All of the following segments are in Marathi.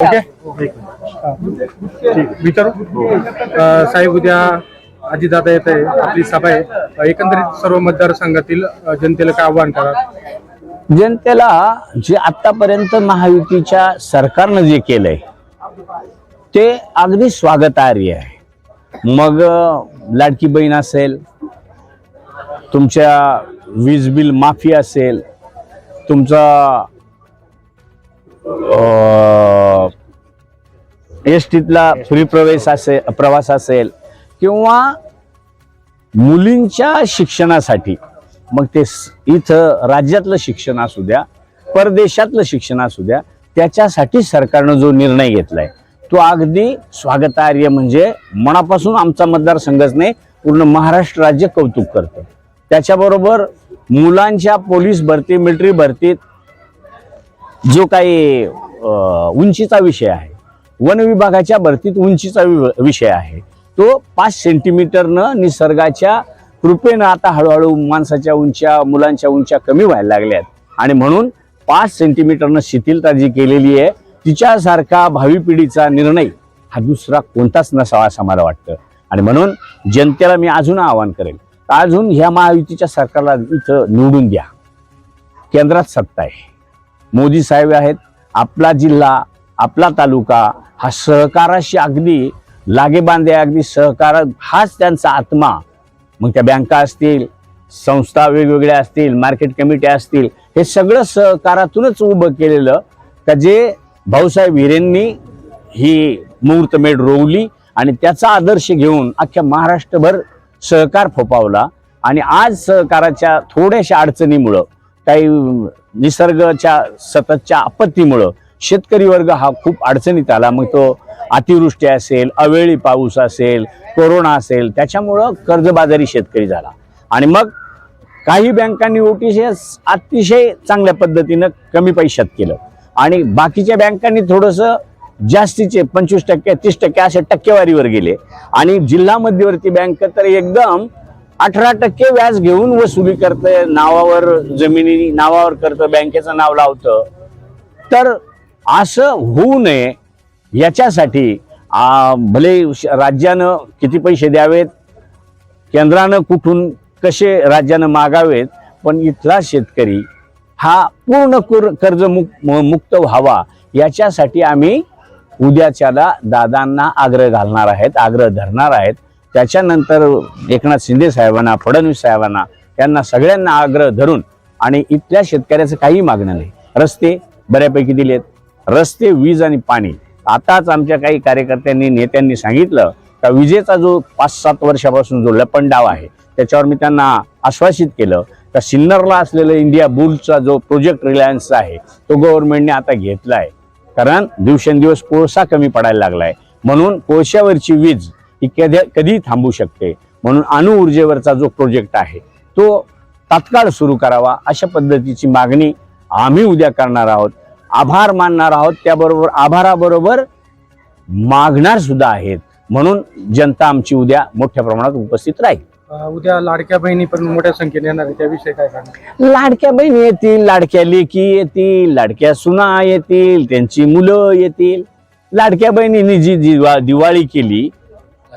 ओके? ठीक. विचारू साहेब उद्या अजितदादा येत आहे आपली सभा आहे. एकंदरीत सर्व मतदारसंघातील जनतेला काय आव्हान करा? जनतेला जे आतापर्यंत महायुतीच्या सरकारनं जे केलंय ते अगदी स्वागतार्य आहे. मग लाडकी बहीण असेल तुमच्या वीज बिल माफी असेल तुमचा एस टीतला फ्री प्रवेश असेल प्रवास असेल किंवा मुलींच्या शिक्षणासाठी मग ते इथं राज्यातलं शिक्षण असू द्या परदेशातलं शिक्षण असू द्या त्याच्यासाठी सरकारनं जो निर्णय घेतलाय तो अगदी स्वागतार्य म्हणजे मनापासून आमचा मतदारसंघच नाही पूर्ण महाराष्ट्र राज्य कौतुक करतं. त्याच्याबरोबर मुलांच्या पोलीस भरती मिलिटरी भरतीत जो काही उंचीचा विषय आहे वन विभागाच्या भरतीत उंचीचा वि- विषय आहे तो पाच सेंटीमीटरनं निसर्गाच्या कृपेनं आता हळूहळू माणसाच्या उंच्या मुलांच्या उंच्या कमी व्हायला लागल्यात. आणि म्हणून पाच सेंटीमीटरनं शिथिलता जी केलेली आहे तिच्यासारखा भावी पिढीचा निर्णय हा दुसरा कोणताच नसावा असं मला वाटतं. आणि म्हणून जनतेला मी अजून आवाहन करेल अजून ह्या महायुतीच्या सरकारला इथं निवडून द्या. केंद्रात सत्ता आहे. मोदी साहेब आहेत आपला जिल्हा आपला तालुका हा सहकाराशी अगदी लागेबांधे अगदी सहकार हाच त्यांचा आत्मा. मग त्या बँका असतील संस्था वेगवेगळ्या असतील मार्केट कमिट्या असतील हे सगळं सहकारातूनच उभं केलेलं का जे भाऊसाहेब हिरेंनी ही मुहूर्तमेढ रोवली आणि त्याचा आदर्श घेऊन अख्ख्या महाराष्ट्रभर सहकार फोपावला आणि आज सहकाराच्या थोड्याशा अडचणीमुळं काही निसर्गाच्या सततच्या आपत्तीमुळं शेतकरी वर्ग हा खूप अडचणीत आला. मग तो अतिवृष्टी असेल अवेळी पाऊस असेल कोरोना असेल त्याच्यामुळं कर्जबाजारी शेतकरी झाला. आणि मग काही बँकांनी ओटीसीएस अतिशय चांगल्या पद्धतीनं कमी पैशात केलं. आणि बाकीच्या बँकांनी थोडंसं जास्तीचे पंचवीस टक्के तीस टक्के असे टक्केवारीवर गेले. आणि जिल्हा मध्यवर्ती बँक तर एकदम अठरा टक्के व्याज घेऊन वसुली करतं नावावर जमिनी नावावर करतं बँकेचं नाव लावतं. तर असं होऊ नये याच्यासाठी भले राज्यानं किती पैसे द्यावेत केंद्रानं कुठून कसे राज्यानं मागावेत पण इथला शेतकरी हा पूर्ण कुर कर्ज मुक- म- मुक्त व्हावा याच्यासाठी आम्ही उद्याच्याला दादांना आग्रह घालणार आहेत आग्रह धरणार आहेत. त्याच्यानंतर एकनाथ शिंदे साहेबांना फडणवीस साहेबांना त्यांना सगळ्यांना आग्रह धरून आणि इथल्या शेतकऱ्याचं काही मागणं नाही. रस्ते बऱ्यापैकी दिलेत. रस्ते वीज आणि पाणी. आताच आमच्या काही कार्यकर्त्यांनी नेत्यांनी सांगितलं का विजेचा जो पाच सात वर्षापासून जो लपंडाव आहे त्याच्यावर मी त्यांना आश्वासित केलं का सिन्नरला असलेलं इंडिया बुलचा जो प्रोजेक्ट रिलायन्सचा आहे तो गव्हर्नमेंटने आता घेतला आहे कारण दिवसेंदिवस कोळसा कमी पडायला लागला आहे म्हणून कोळशावरची वीज ही कधी कधी थांबू शकते. म्हणून अणुऊर्जेवरचा जो प्रोजेक्ट आहे तो तात्काळ सुरू करावा अशा पद्धतीची मागणी आम्ही उद्या करणार आहोत. आभार मानणार आहोत. त्याबरोबर आभाराबरोबर मागणार सुद्धा आहेत. म्हणून जनता आमची उद्या मोठ्या प्रमाणात उपस्थित राहील. उद्या लाडक्या बहिणी पण मोठ्या संख्येने येणार त्याविषयी काय लाडक्या बहिणी येतील लाडक्या लेकी येतील लाडक्या सुना येतील त्यांची मुलं येतील. लाडक्या बहिणींनी जी दिवा दिवाळी केली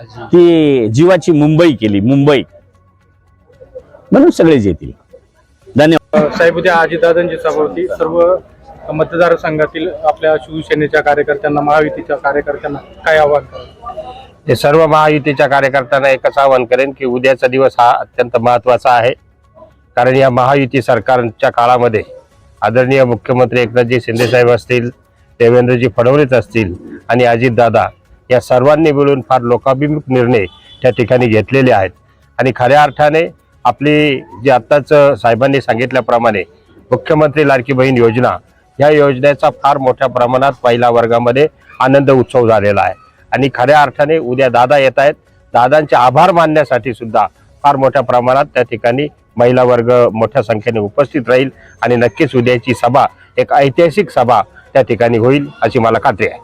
ती जीवाची मुंबई केली मुंबई. म्हणून सगळेच येतील धन्यवाद. साहेब उद्या अजितदादांची सभा होती. सर्व मतदारसंघातील आपल्या शिवसेनेच्या कार्यकर्त्यांना महायुतीच्या कार्यकर्त्यांना काय आव्हान करा ते सर्व महायुतीच्या कार्यकर्त्यांना एकच आवाहन करेन की उद्याचा दिवस हा अत्यंत महत्त्वाचा आहे. कारण या महायुती सरकारच्या काळामध्ये आदरणीय मुख्यमंत्री एकनाथजी शिंदेसाहेब असतील देवेंद्रजी फडणवीस असतील आणि अजितदादा या सर्वांनी मिळून फार लोकाभिमुख निर्णय त्या ठिकाणी घेतलेले आहेत. आणि खऱ्या अर्थाने आपली जी आत्ताच साहेबांनी सांगितल्याप्रमाणे मुख्यमंत्री लाडकी बहीण योजना या योजनेचा फार मोठ्या प्रमाणात पहिल्या वर्गामध्ये आनंद उत्सव झालेला आहे. आणि खऱ्या अर्थाने उद्या दादा येत आहेत. दादांचे आभार मानण्यासाठी सुद्धा फार मोठ्या प्रमाणात त्या ठिकाणी महिला वर्ग मोठ्या संख्येने उपस्थित राहील आणि नक्कीच उद्याची सभा एक ऐतिहासिक सभा त्या ठिकाणी होईल अशी मला खात्री आहे.